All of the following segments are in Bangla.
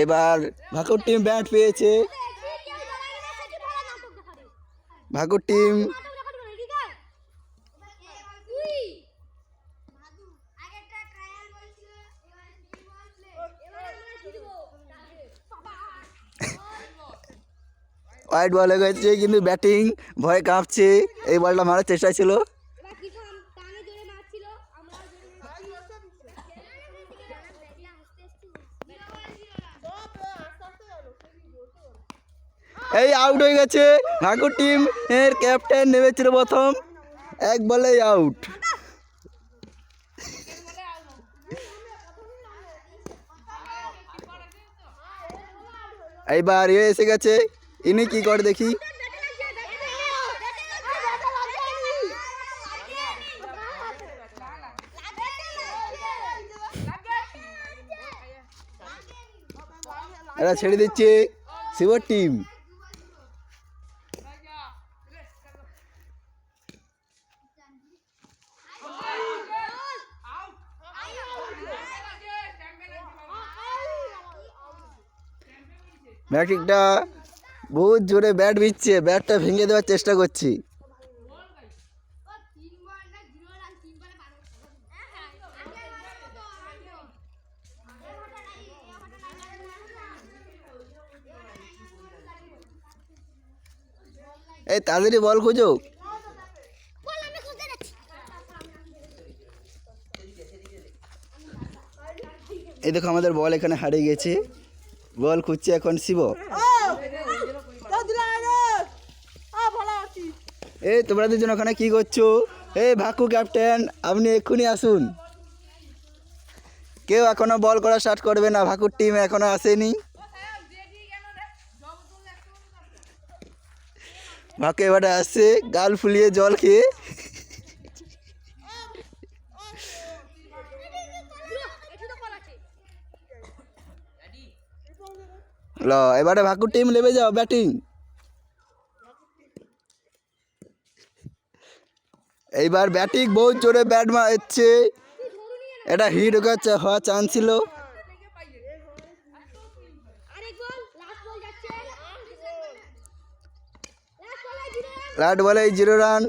এবার ভাকুর টিম ব্যাট পেয়েছে। ভাকুর টিম হোয়াইট বল গেছে, কিন্তু ব্যাটিং ভয়ে কাঁপছে। এই বলটা মারার চেষ্টা ছিল। এই আউট হয়ে গেছে। ঠাকুর টিম এর ক্যাপ্টেন নেমেছিল প্রথম। এক বলেই আউট এইবার এ এসে গেছে। ইনি কি করে দেখি? এরা ছেড়ে দিচ্ছে। শিবর টিম ব্যাটিংটা বহুত জোরে ব্যাট বিচ্ছে ব্যাটটা ভেঙে দেওয়ার চেষ্টা করছি। এই তাড়াতাড়ি বল খুঁজো। এই দেখো আমাদের বল এখানে হারিয়ে গেছে। বল, খুঁজছে এখন শিব। এই, তোমরা দুজন ওখানে কি করছ? এই, ভাকু ক্যাপ্টেন, আপনি এক্ষুনি আসুন। কেউ এখনও বল করা স্টার্ট করবে না, ভাকুর টিম এখনও আসেনি। ভাকু এবারে আসছে, গাল ফুলিয়ে জল খেয়ে। ল, এবারে ভাকুর টিম নেমে যাও ব্যাটিং এইবার ব্যাটিং বহুত জোরে ব্যাট মারছে। এটা হিট হওয়ার চান্স ছিল। লাস্ট বলে এই জিরো রান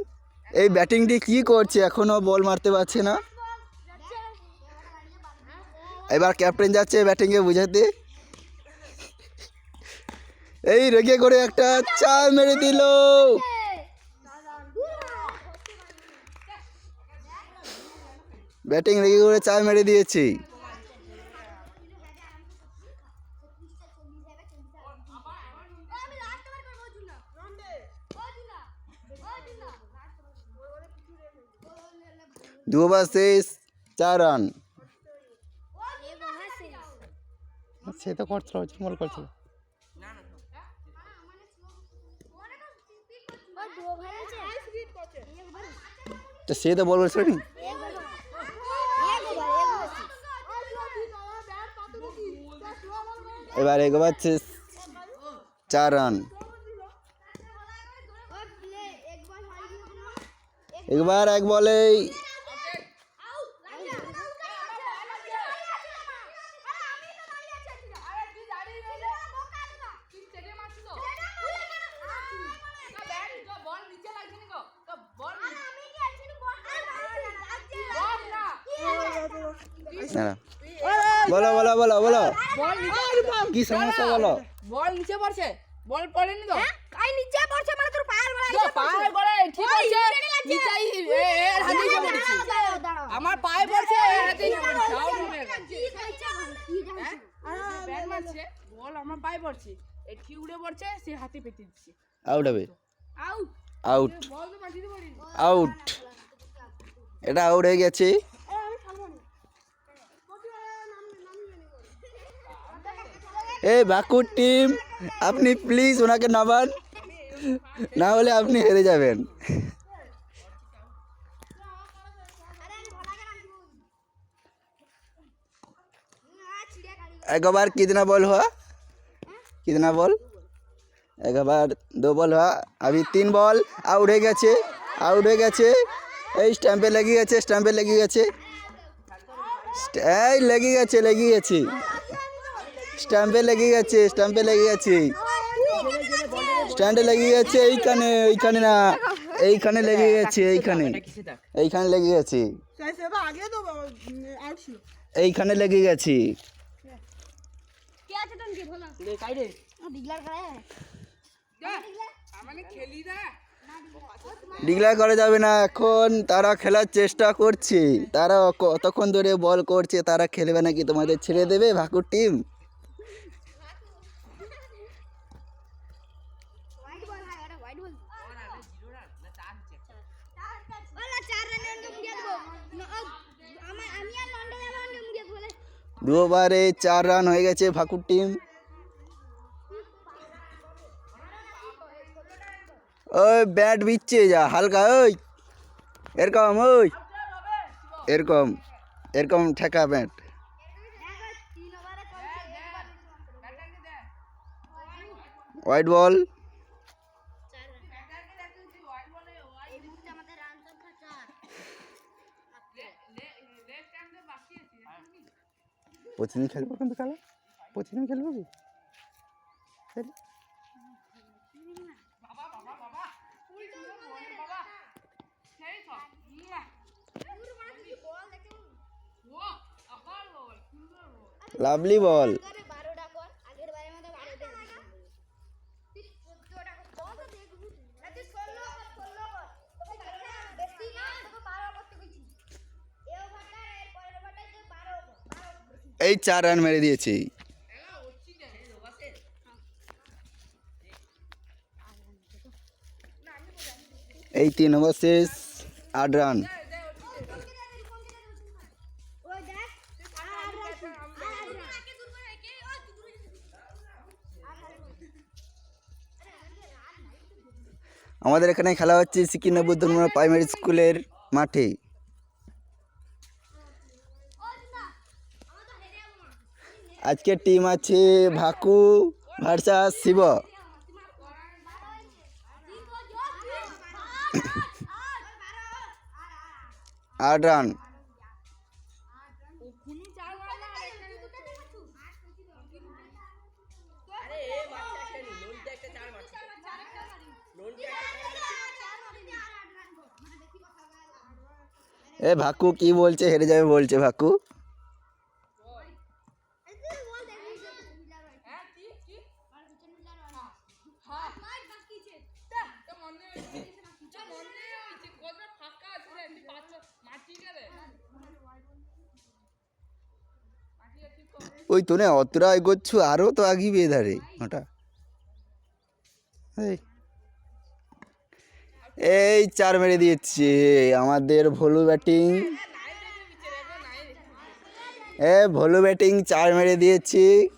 এই ব্যাটিংটি কি করছে, এখনও বল মারতে পারছে না। এবার ক্যাপ্টেন যাচ্ছে ব্যাটিংয়ে বুঝাতে। এই রেগে করে একটা চাল মেরে দিল। ব্যাটিং রেগে করে চাল মেরে দিয়েছি। দু ওভার শেষ চার রান সে তো করছিল ঝুমল করছিল। তো সে তো বল বলছিল নি এবার এগোবাচ্ছে চার রান। একবার এক বলেই বলো বলো বলো বলো। কি সমস্যা বলো? বল নিচে পড়ছে। বল পড়েনি তো? কাই নিচে পড়ছে মানে তোর পায়ের গোড়ায় তো পায়ে পড়ে ঠিক আছে। নিচাই এর হাতে আমার পায়ে পড়ছে এর হাতে হবে ব্যাট মারছে। বল আমার পায়ে পড়ছে। এ উড়ে পড়ছে? সে হাতে পেতে দিচ্ছে। আউট হবে। আউট আউট আউট এটা আউট হয়ে গেছে। এই বাকুর টিম আপনি প্লিজ ওনাকে নামান না হলে আপনি হেরে যাবেন एक बार कितना बॉल हुआ कितना बॉल एक बार दो बॉल हुआ अभी तीन बॉल आउट হয়ে গেছে আউট হয়ে গেছে এই স্ট্যাম্পে লেগে গেছে স্ট্যাম্পে লেগে গেছে স্ট- এই লেগে গেছে লেগে গেছে স্ট্যাম্পে লেগে গেছে, স্ট্যাম্পে লেগে গেছে। স্ট্যান্ডে লেগে গেছে, এইখানে এইখানে না, এইখানে লেগে গেছে, এইখানে এইখানে লেগে গেছে। এইখানে লেগে গেছে। ডিক্লেয়ার করা যাবে না, এখন তারা খেলার চেষ্টা করছে। তারা কতক্ষণ ধরে বল করছে, তারা খেলবে নাকি? তোমাদের ছেড়ে দেবে ভাকুর টিম হোয়াইট বল হ্যাঁ এটা হোয়াইট বল ওলা চার রান এন্ড মুড়িয়ে দেবো আমার আমি আর লন্ডন যাব এন্ড মুড়িয়ে দেবো দুবারে চার রান হয়ে গেছে ভাকুর টিম ওই ব্যাট বিচ্ছে যা, হালকা, ওই। এরকম ওই। এরকম এরকম ঠেকা ব্যাট হোয়াইট বল প্রতিদিন খেলব কিন্তু খেলা? প্রতিদিন খেলব কি। লাভলি বল চার রান মেরে দিয়েছে। এই তিন ওভার শেষ, আট রান। আমাদের এখানে খেলা হচ্ছে সিকিম সিকিনবুদ্দুরমা প্রাইমারি স্কুলের মাঠে। আজকের টিম আছে ভাকু ভার্সাস শিব। আট রান। এ ভাকু কি বলছে হেরে যাবে বলছে ভাকু। ওই তো গোচ্ছু অতটা এগোচ্ছ আরও তো আগিবে ধারে ওটা। এই চার মেরে দিয়েছে। আমাদের ভলু ব্যাটিং। এ, ভলু ব্যাটিং চার মেরে দিয়েছি।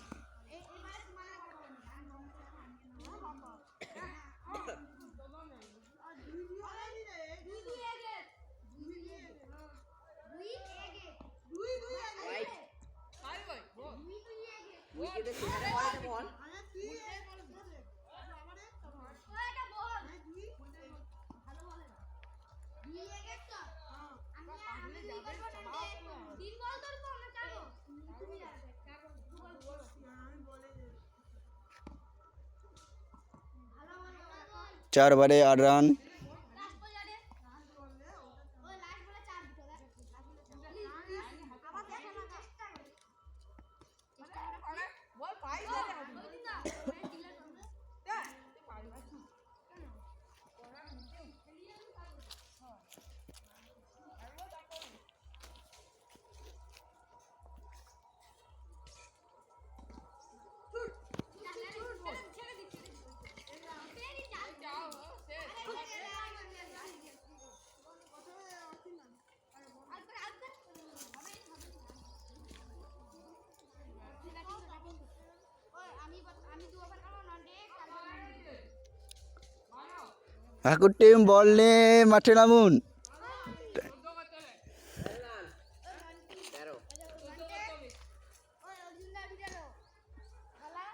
চার বারে আট রান ঠাকুর টিম বল নে মাঠে নামুন।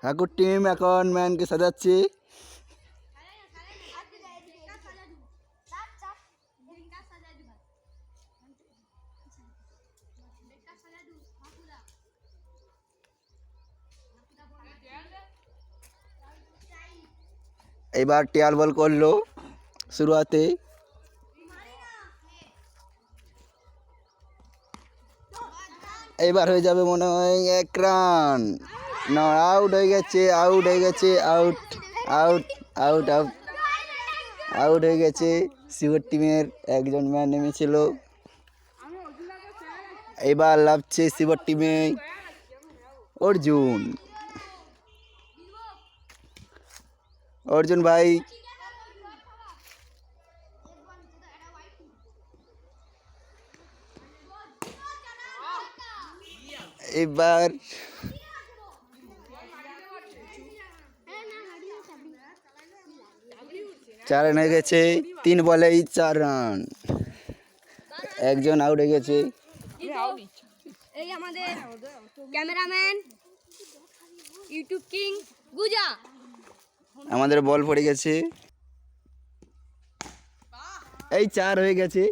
ঠাকুর টিম এখন ম্যানকে সাজাচ্ছি। এইবার টিয়াল বল করল। শুরুয়াতে এবার হয়ে যাবে মনে হয় এক রান। না আউট হয়ে গেছে আউট হয়ে গেছে out out out out out হয়ে গেছে। শিবর টিমের একজন ম্যান নেমেছিল। এবার লাভছে শিবর টিমে অর্জুন। অর্জুন ভাই এবার চার রান হয়ে গেছে তিন বলেই চার রান। একজন আউট হয়ে গেছে। এই আমাদের ক্যামেরাম্যান ইউটিউব কিং গুজা। আমাদের বল পড়ে গেছে। এই চার হয়ে গেছে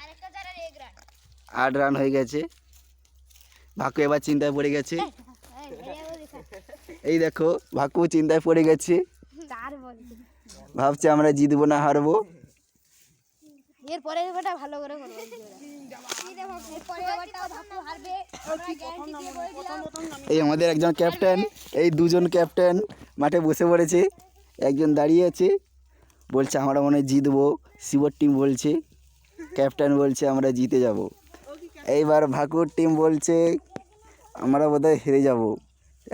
আরেকটা যারা এক রান আট রান হয়ে গেছে। ভাকু এবার চিন্তায় পড়ে গেছে। এই দেখো ভাকু চিন্তায় পড়ে গেছে। ভাবছে আমরা জিতবো না হারবো। এরপরে ওটা ভালো করে করব। এরপরে ওটা ভাবু হারবে এই আমাদের একজন ক্যাপ্টেন এই দুজন ক্যাপ্টেন মাঠে বসে পড়েছে। একজন দাঁড়িয়ে আছে বলছে আমরা মনে হয় জিতবো। শিবর টিম বলছে ক্যাপ্টেন বলছে আমরা জিতে যাব। এইবার ভাকুর টিম বলছে, আমরা বোধহয় হেরে যাব।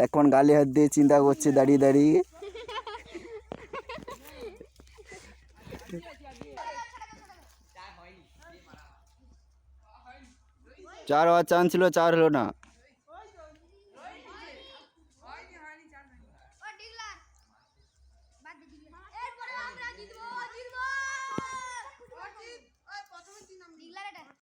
এখন গালি হাত দিয়ে চিন্তা করছে দাঁড়িয়ে দাঁড়িয়ে। চার হওয়ার চান্স ছিল, চার হলো না।